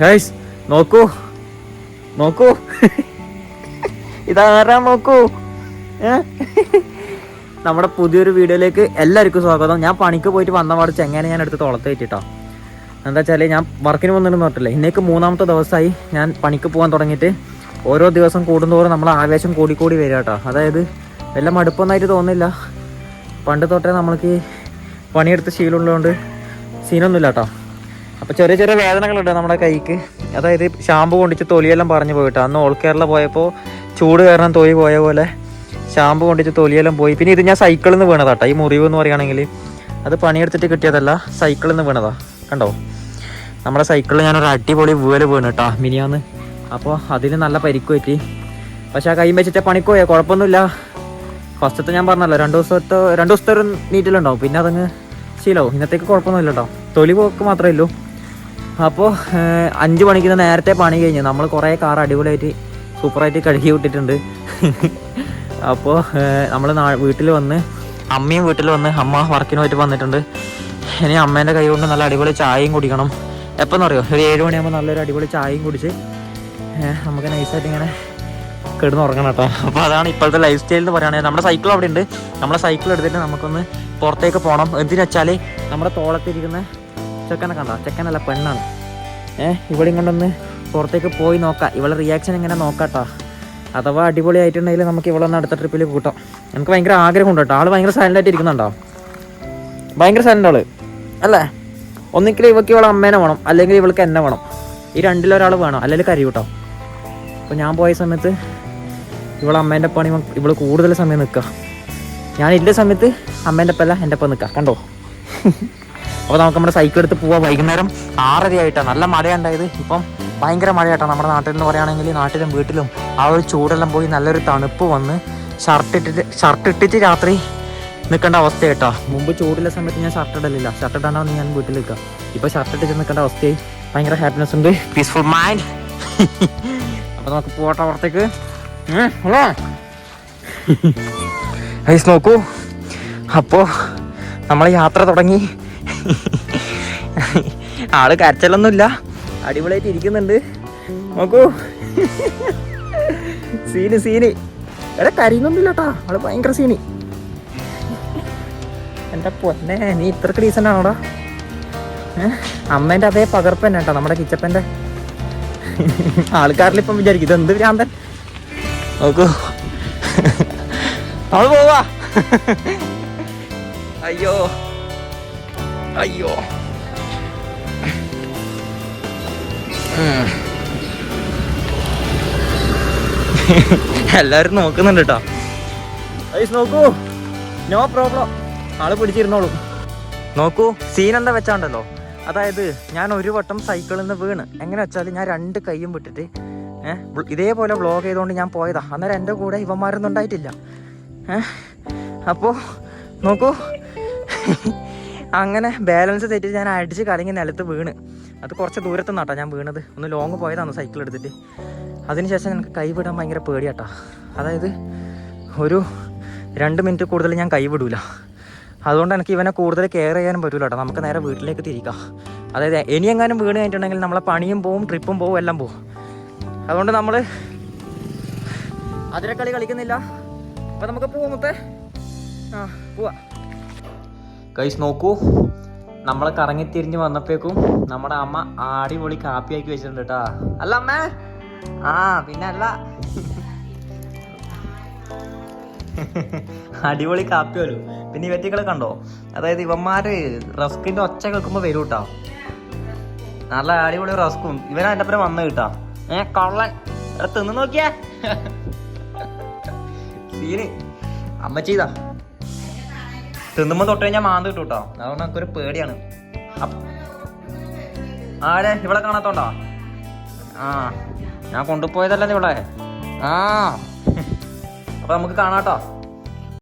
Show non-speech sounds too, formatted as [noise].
Guys നോക്കൂ. നോക്കൂ. ഇതാരാ നോക്കൂ? നമ്മുടെ പുതിയൊരു വീഡിയോയിലേക്ക് എല്ലാവർക്കും സ്വാഗതം. ഞാൻ പണിക്ക് പോയിട്ട് വന്ന പാട് ചെങ്ങനെ ഞാൻ എടുത്ത് തുളത്ത് വെച്ചിട്ടോ എന്താ വെച്ചാൽ ഞാൻ വർക്കിന് വന്നിരുന്നു പറഞ്ഞില്ലേ ഇന്നേക്ക് മൂന്നാമത്തെ ദിവസമായി ഞാൻ പണിക്ക് പോകാൻ തുടങ്ങിയിട്ട് ഓരോ ദിവസം കൂടുന്തോറും നമ്മൾ ആവേശം കൂടിക്കൂടി കൂടി വരിക കേട്ടോ. അതായത് വല്ല മടുപ്പൊന്നായിട്ട് തോന്നില്ല പണ്ട് തൊട്ടേ നമ്മൾക്ക് പണിയെടുത്ത് ശീലമുള്ളതുകൊണ്ട് സീനൊന്നുമില്ല കേട്ടോ. അപ്പോൾ ചെറിയ ചെറിയ വേദനകളുണ്ട് നമ്മുടെ കൈക്ക്. അതായത് ഷാമ്പു കൊണ്ടിച്ച് തൊലിയെല്ലാം പറഞ്ഞു പോയിട്ട്. അന്ന് ഓൾ കേരള പോയപ്പോൾ ചൂട് കാരണം തൊലി പോയ പോലെ ഷാമ്പു കൊണ്ടിച്ച് തൊലിയെല്ലാം പോയി. പിന്നെ ഇത് ഞാൻ സൈക്കിളിൽ നിന്ന് വീണതാട്ടോ ഈ മുറിവ് എന്ന് പറയുകയാണെങ്കിൽ അത് പണിയെടുത്തിട്ട് കിട്ടിയതല്ല സൈക്കിളിൽ നിന്ന് വീണതാ. കണ്ടോ? നമ്മുടെ സൈക്കിളിൽ ഞാനൊരു അടിപൊളി വീൽ വീണ് കേട്ടോ മിനിയാന്ന്. അപ്പോൾ അതിന് നല്ല പരിക്ക് പറ്റി. പക്ഷെ ആ കൈ വെച്ചിട്ട് പണിക്ക് പോയാൽ കുഴപ്പമൊന്നുമില്ല. ഫസ്റ്റത്തെ ഞാൻ പറഞ്ഞല്ലോ രണ്ട് ദിവസത്തെ രണ്ട് ദിവസത്തെ ഒരു നീറ്റിലുണ്ടാവും. പിന്നെ അതങ്ങ് ശീലവും. ഇന്നത്തേക്ക് കുഴപ്പമൊന്നുമില്ല കേട്ടോ തൊലി പോക്ക് മാത്രമേ ഉള്ളൂ. അപ്പോൾ അഞ്ച് മണിക്ക് നേരത്തെ പണി കഴിഞ്ഞു. നമ്മൾ കുറേ കാർ അടിപൊളിയായിട്ട് സൂപ്പറായിട്ട് കഴുകി വിട്ടിട്ടുണ്ട്. അപ്പോൾ നമ്മൾ വീട്ടിൽ വന്ന് അമ്മയും വീട്ടിൽ വന്ന് അമ്മ വർക്കിന് പോയിട്ട് വന്നിട്ടുണ്ട്. ഇനി അമ്മേന്റെ കൈ കൊണ്ട് നല്ല അടിപൊളി ചായയും കുടിക്കണം. എപ്പോന്ന് അറിയോ ഒരു ഏഴ് മണിയാകുമ്പോൾ നല്ലൊരു അടിപൊളി ചായയും കുടിച്ച് നമുക്ക് നൈസായിട്ട് ഇങ്ങനെ കിടന്ന് ഉറങ്ങണം കേട്ടോ. അപ്പോൾ അതാണ് ഇപ്പോഴത്തെ ലൈഫ് സ്റ്റൈൽ എന്ന് പറയുകയാണെങ്കിൽ നമ്മുടെ സൈക്കിൾ അവിടെ ഉണ്ട്. നമ്മുടെ സൈക്കിൾ എടുത്തിട്ട് നമുക്കൊന്ന് പുറത്തേക്ക് പോകണം. എന്തിനു വെച്ചാൽ നമ്മുടെ തോളത്തിരിക്കുന്ന ചെക്കനെ കണ്ടോ? ചെക്കനല്ല പെണ്ണാണ്. ഏഹ് ഇവിടെ ഇങ്ങോട്ടൊന്ന് പുറത്തേക്ക് പോയി നോക്കാം. ഇവളെ റിയാക്ഷൻ എങ്ങനെ നോക്കാട്ടോ. അഥവാ അടിപൊളിയായിട്ടുണ്ടെങ്കിൽ നമുക്ക് ഇവളൊന്ന് അടുത്ത ട്രിപ്പിൽ കൂട്ടാം. നമുക്ക് ഭയങ്കര ആഗ്രഹമുണ്ട് കേട്ടോ. ആൾ ഭയങ്കര സൈലന്റായിട്ട് ഇരിക്കുന്നുണ്ടോ? ഭയങ്കര സൈലന്റ് ആൾ. അല്ലേ? ഒന്നിക്കൽ ഇവൾക്ക് ഇവളെ അമ്മേനെ വേണം. അല്ലെങ്കിൽ ഇവൾക്ക് എന്നെ വേണം. ഈ രണ്ടിലൊരാൾ വേണം. അല്ലെങ്കിൽ കരി കൂട്ടോ അപ്പോൾ ഞാൻ പോയ സമയത്ത് ഇവളെ അമ്മേന്റെ പണി ഇവൾ കൂടുതൽ സമയം നിൽക്കുക ഞാൻ ഇല്ല സമയത്ത് അമ്മേന്റെ ഒപ്പമല്ല എന്റെ ഒപ്പം നിൽക്കുക കണ്ടോ? അപ്പോൾ നമുക്ക് നമ്മുടെ സൈക്കിൾ എടുത്ത് പോവാം. വൈകുന്നേരം ആറര ആയിട്ടാണ് നല്ല മഴയുണ്ടായത്. ഇപ്പം ഭയങ്കര മഴയായിട്ടാണ് നമ്മുടെ നാട്ടിൽ നിന്ന് പറയുകയാണെങ്കിൽ നാട്ടിലും വീട്ടിലും ആ ഒരു ചൂടെല്ലാം പോയി നല്ലൊരു തണുപ്പ് വന്ന് ഷർട്ട് ഇട്ടിട്ട് ഷർട്ട് ഇട്ടിട്ട് രാത്രി നിൽക്കേണ്ട അവസ്ഥ കേട്ടോ മുമ്പ് ചൂടുള്ള സമയത്ത് ഞാൻ ഷർട്ട് ഇടലില്ല. ഷർട്ട് ഇടാണ്ടാണ് ഞാൻ വീട്ടിൽ നിൽക്കുക. ഇപ്പോൾ ഷർട്ട് ഇട്ടിട്ട് നിൽക്കേണ്ട അവസ്ഥയായി. ഭയങ്കര ഹാപ്പിനെസ് ഉണ്ട്. പീസ്ഫുൾ മൈൻഡ് അപ്പോൾ നമുക്ക് പോട്ടെ അവിടത്തേക്ക്. ഹൈസ് [laughs] നോക്കൂ. അപ്പോൾ നമ്മൾ യാത്ര തുടങ്ങി. ആൾ കരച്ചലൊന്നുമില്ല. അടിപൊളിയായിട്ട് ഇരിക്കുന്നുണ്ട്. നോക്കൂ. Scene scene. എടാ കരയുന്നൊന്നുമില്ല കേട്ടാ ആൾ ഭയങ്കര സീന്. എന്റെ പൊന്നെ നീ ഇത്രക്ക് ഡീസന്റ് ആണോടാ? ഏഹ് അമ്മേന്റെ അതേ പകർപ്പ് തന്നെ കേട്ടോ നമ്മുടെ കിച്ചപ്പന്റെ ആൾക്കാരിൽ ഇപ്പം വിചാരിക്കും ഇതെന്ത് ഭ്രാന്തൻ? നോക്കൂ. അത് പോവാ. അയ്യോ. അയ്യോ. എല്ലാവരും എല്ലാരും നോക്കുന്നുണ്ട് കേട്ടോ ഐസ് നോക്കൂ. നോ പ്രോബ്ലം ആൾ പിടിച്ചിരുന്നോളൂ. നോക്കൂ സീൻ എന്താ വെച്ചാണ്ടല്ലോ? അതായത് ഞാൻ ഒരു വട്ടം സൈക്കിളിൽ നിന്ന് വീണ്. എങ്ങനെ വെച്ചാൽ ഞാൻ രണ്ട് കൈയും വിട്ടിട്ട് ഏഹ് ഇതേപോലെ ബ്ലോഗ് ചെയ്തുകൊണ്ട് ഞാൻ പോയതാ. അന്നേരം എന്റെ കൂടെ ഇവന്മാരൊന്നും ഉണ്ടായിട്ടില്ല. ഏഹ് അപ്പോൾ നോക്കൂ. അങ്ങനെ ബാലൻസ് തെറ്റി ഞാൻ അടിച്ച് കലങ്ങി നിലത്ത് വീണ്. അത് കുറച്ച് ദൂരത്ത് നിന്നാട്ടോ ഞാൻ വീണത്. ഒന്ന് ലോങ് പോയതാണ് സൈക്കിൾ എടുത്തിട്ട്. അതിനുശേഷം എനിക്ക് കൈവിടാൻ ഭയങ്കര പേടിയാട്ടാ. അതായത് ഒരു രണ്ട് മിനിറ്റ് കൂടുതൽ ഞാൻ കൈവിടൂല അതുകൊണ്ട് എനിക്ക് ഇവനെ കൂടുതൽ കെയർ ചെയ്യാനും പറ്റൂല കേട്ടോ നമുക്ക് നേരെ വീട്ടിലേക്ക് തിരിക്കാം. അതായത് ഇനി എങ്ങാനും വീണ് കഴിഞ്ഞിട്ടുണ്ടെങ്കിൽ നമ്മളെ പണിയും പോവും ട്രിപ്പും പോവും എല്ലാം പോവും. അതുകൊണ്ട് നമ്മൾ അതിരക്കളി കളിക്കുന്നില്ല. അപ്പം നമുക്ക് മുത്തേ. ആ പോവാ. കൈസ് നോക്കൂ. നമ്മൾ കറങ്ങി തിരിഞ്ഞ് വന്നപ്പോഴേക്കും നമ്മുടെ അമ്മ അടിപൊളി കാപ്പി ആക്കി വെച്ചിട്ടുണ്ട് കേട്ടാ അല്ല അമ്മ? ആ പിന്നെ അല്ല അടിപൊളി കാപ്പി വരും. പിന്നെ ഇവറ്റികളെ കണ്ടോ? അതായത് ഇവന്മാര് റസ്കിന്റെ ഒച്ച കേൾക്കുമ്പോ വരും കേട്ടോ നല്ല അടിപൊളി റസ്കും. ഇവനാ എന്റെ അപ്പുറം വന്നു കിട്ടാ ഏ കള്ളൻ. തിന്ന് നോക്കിയേ. സീന്. അമ്മ ചെയ്താ തിന്നുമ്പോ തൊട്ട് കഴിഞ്ഞാൽ മാന്ത് കിട്ടും കേട്ടോ അതുകൊണ്ട് നമുക്കൊരു പേടിയാണ്. ആരെ? ഇവിടെ കാണാത്തോണ്ടോ? ആ ഞാൻ കൊണ്ടുപോയതല്ലേ ഇവിടെ ആ. അപ്പൊ നമുക്ക് കാണാട്ടോ.